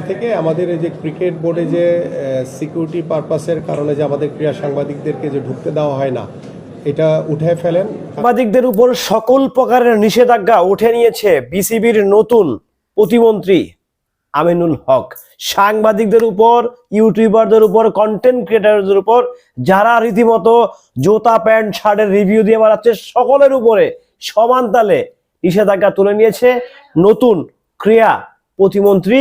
থেকে আমাদের এই যে ক্রিকেট বোর্ডে যে সিকিউরিটি পারপাসের কারণে যে আমাদের ক্রীড়া সাংবাদিকদেরকে যে ঢুকতে দেওয়া হয় না, এটা উঠে ফেলেন। সাংবাদিকদের উপর সকল প্রকারের নিষেধাজ্ঞা উঠে নিয়েছে বিসিবির নতুন প্রতিমন্ত্রী আমিনুল হক। সাংবাদিকদের উপর, ইউটিউবারদের উপর কন্টেন্ট ক্রিয়েটারদের উপর যারা রীতিমতো জুতা, প্যান্ট, শার্টের রিভিউ দিয়ে বেড়াচ্ছে, সকলের উপরে সমান তালে নিষেধাজ্ঞা তুলে নিয়েছে নতুন ক্রিয়া প্রতিমন্ত্রী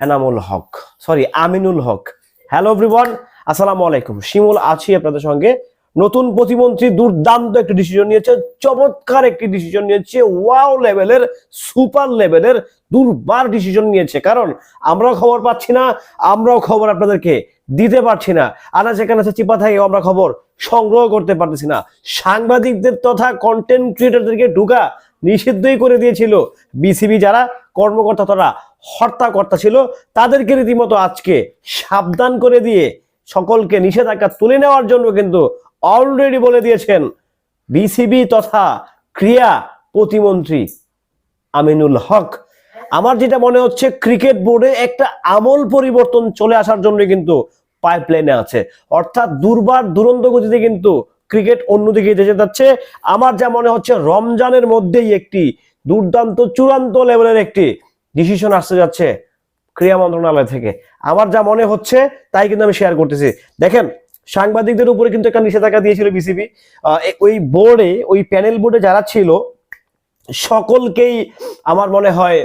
Enamul Haque. Sorry Aminul Haque. Hello everyone আসসালামু আলাইকুম। শিমুল, আছি আপনাদের সঙ্গে। নতুন প্রতিমন্ত্রী দুর্দান্ত একটি ডিসিশন নিয়েছে। চমৎকার একটি ডিসিশন নিয়েছে। ওয়াও লেভেলের সুপার লেভেলের দুর্বার ডিসিশন নিয়েছে। কারণ আমরাও খবর পাচ্ছি না, আমরাও খবর আপনাদেরকে দিতে পারছি না। আনা যেখানে আছে, চিপা থাকে আমরা খবর সংগ্রহ করতে পারতেছি না। সাংবাদিকদের তথা কন্টেন্ট ক্রিয়েটারদেরকে ঢুকা নিষিদ্ধই করে দিয়েছিল। বিসিবি যারা, কর্মকর্তা তারা হর্তাকর্তা ছিল, তাদেরকে রীতিমতো আজকে সাবধান করে দিয়ে সকলকে নিষেধাজ্ঞা তুলে নেওয়ার জন্য কিন্তু অলরেডি বলে দিয়েছেন বিসিবি তথা ক্রিয়া প্রতিমন্ত্রী আমিনুল হক। আমার যেটা মনে হচ্ছে, ক্রিকেট বোর্ডে একটা আমল পরিবর্তন চলে আসার জন্য কিন্তু পাইপলাইনে আছে। অর্থাৎ দুর্বার দুরন্ত গতিতে কিন্তু ক্রিকেট অন্যদিকে যেতে যাচ্ছে। আমার যা মনে হচ্ছে, রমজানের মধ্যেই একটি দুর্দান্ত চূড়ান্ত লেভেলের একটি ডিসিশন আসতে যাচ্ছে ক্রিয়া মন্ত্রণালয় থেকে। আমার যা মনে হচ্ছে, তাই কিন্তু আমি শেয়ার করতেছি। দেখেন, সাংবাদিকদের উপরে কিন্তু একটা নিষেধাজ্ঞা দিয়েছিল বিসিবি ওই বোর্ডে ওই প্যানেল বোর্ডে যারা ছিল, সকলকেই আমার মনে হয়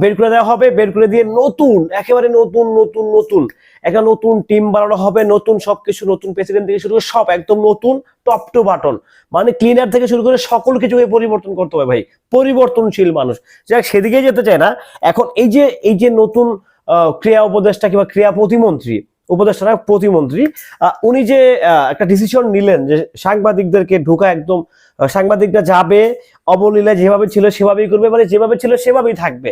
বের করে দেওয়া হবে, বের করে দিয়ে নতুন, একেবারে নতুন নতুন নতুন, একটা নতুন টিম বানানো হবে, নতুন সবকিছু, নতুন প্রেসিডেন্ট থেকে শুরু করে সব একদম নতুন টপ টু বাটন মানে ক্লিনার থেকে শুরু করে সকল কিছুকে পরিবর্তন করতে হবে ভাই, পরিবর্তনশীল মানুষ। যাক সেদিকে যেতে চায় না। এখন এই যে এই যে নতুন ক্রিয়া উপদেষ্টা কিংবা ক্রিয়া প্রতিমন্ত্রী উপদেষ্টা প্রতিমন্ত্রী উনি যে একটা ডিসিশন নিলেন যে সাংবাদিকদেরকে ঢোকা একদম সাংবাদিকরা যাবে অবলীলা যেভাবে ছিল সেভাবেই করবে মানে যেভাবে ছিল সেভাবেই থাকবে।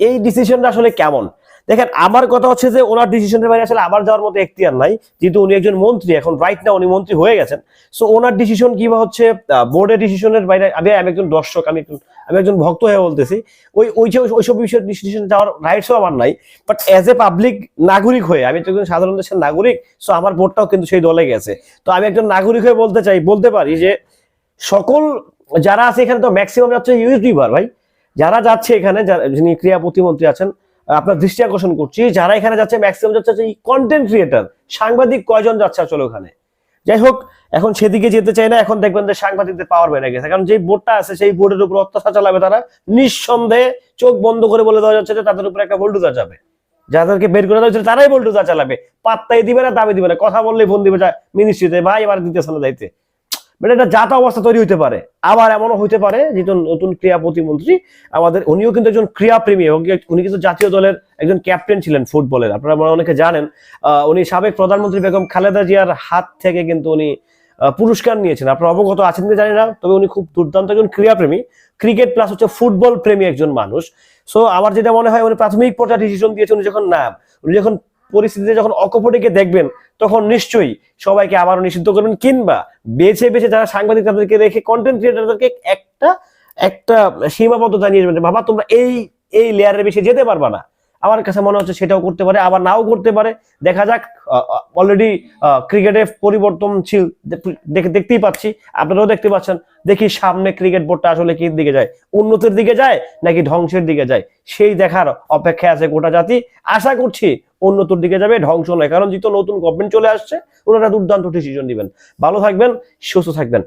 এই ডিসিশনটা আসলে কেমন? দেখেন, আমার কথা হচ্ছে যে ওনার ডিসিশনের বাইরে আসলে আবার যাওয়ার মতো এখতিয়ার নাই। যেহেতু উনি একজন মন্ত্রী, এখন রাইট না উনি মন্ত্রী হয়ে গেছেন। সো ওনার ডিসিশন কিবা হচ্ছে বোর্ডের ডিসিশনের বাইরে, আমি আমি একজন দর্শক, আমি একজন আমি একজন ভক্ত হয়ে বলতেছি। ওই ওই যে ওইসব বিষয়ে ডিসিশন যাওয়ার রাইটসও আমার নাই। বাট অ্যাজ এ পাবলিক নাগরিক হয়ে, আমি তো একজন সাধারণ দেশের নাগরিক সো আমার ভোটটাও কিন্তু সেই দলে গেছে। তো আমি একজন নাগরিক হয়ে বলতে চাই, বলতে পারি যে সকল, যারা আছে এখানে তো ম্যাক্সিমাম যাচ্ছে ইউটিউবার ভাই। যারা যাচ্ছে এখানে যিনি ক্রিয়া প্রতিমন্ত্রী আছেন আপনার দৃষ্টি আকর্ষণ করছি। যারা এখানে যাচ্ছে ম্যাক্সিমাম যাচ্ছে এই কন্টেন্ট ক্রিয়েটার সাংবাদিক কয়জন যাচ্ছে আসলে ওখানে? যাই হোক, এখন সেদিকে যেতে চাই না, এখন দেখবেন যে সাংবাদিকদের পাওয়ার বেড়ে গেছে। কারণ যে বোর্ডটা আছে, সেই বোর্ডের উপর অত্যাচার চালাবে তারা, নিঃসন্দেহে চোখ বন্ধ করে বলে দেওয়া যাচ্ছে যে তাদের উপর একটা বোল্ডুজার যাবে। যাদেরকে বের করে দেওয়া তারাই বোল্ডুজার চালাবে। পাত্তাই দিবে না, দাবি দিবে না। কথা বললেই ফোন দিবে মিনিস্ট্রিতে ভাই, এবার দিতেছে না দায়িত্বে মানে এটা যাতা অবস্থা তৈরি হতে পারে। আবার এমনও হইতে পারে যেহেতু নতুন ক্রীড়া প্রতিমন্ত্রী আমাদের, উনিও কিন্তু একজন ক্রীড়া প্রেমী এবং উনি কিন্তু জাতীয় দলের একজন ক্যাপ্টেন ছিলেন ফুটবলের। আপনারা মনে অনেকে জানেন উনি সাবেক প্রধানমন্ত্রী বেগম খালেদা জিয়ার হাত থেকে কিন্তু উনি পুরস্কার নিয়েছেন। আপনারা অবগত আছেন কি জানি না, তবে উনি খুব দুর্দান্ত একজন ক্রীড়া প্রেমী। ক্রিকেট প্লাস হচ্ছে ফুটবল প্রেমী একজন মানুষ। সো আমার যেটা মনে হয়, উনি প্রাথমিক পর্যায়ে ডিসিশন দিয়েছেন, উনি যখন না উনি যখন পরিস্থিতিতে যখন অকপটিকে দেখবেন, তখন নিশ্চয়ই সবাইকে আবারও নিষিদ্ধ করবেন, কিংবা বেছে বেছে যারা সাংবাদিক তাদেরকে রেখে কন্টেন্ট ক্রিয়েটারদেরকে একটা একটা সীমাবদ্ধতা নিয়ে যাবেন বাবা, তোমরা এই এই লেয়ারের বেশি যেতে পারবা না। আমার কাছে মনে হচ্ছে সেটাও করতে পারে, আবার নাও করতে পারে। দেখা যাক অলরেডি ক্রিকেটে পরিবর্তনশীল দেখে দেখতেই পাচ্ছি। আপনারাও দেখতে পাচ্ছেন, দেখি সামনে ক্রিকেট বোর্ডটা আসলে কি দিকে যায়। উন্নতির দিকে যায় নাকি ধ্বংসের দিকে যায়? সেই দেখার অপেক্ষায় আছে গোটা জাতি। আশা করছি উন্নতির দিকে যাবে, ধ্বংস নয়। কারণ যেহেতু নতুন গভর্নমেন্ট চলে আসছে, ওনারা দুর্দান্ত ডিসিশন দিবেন ভালো থাকবেন, সুস্থ থাকবেন।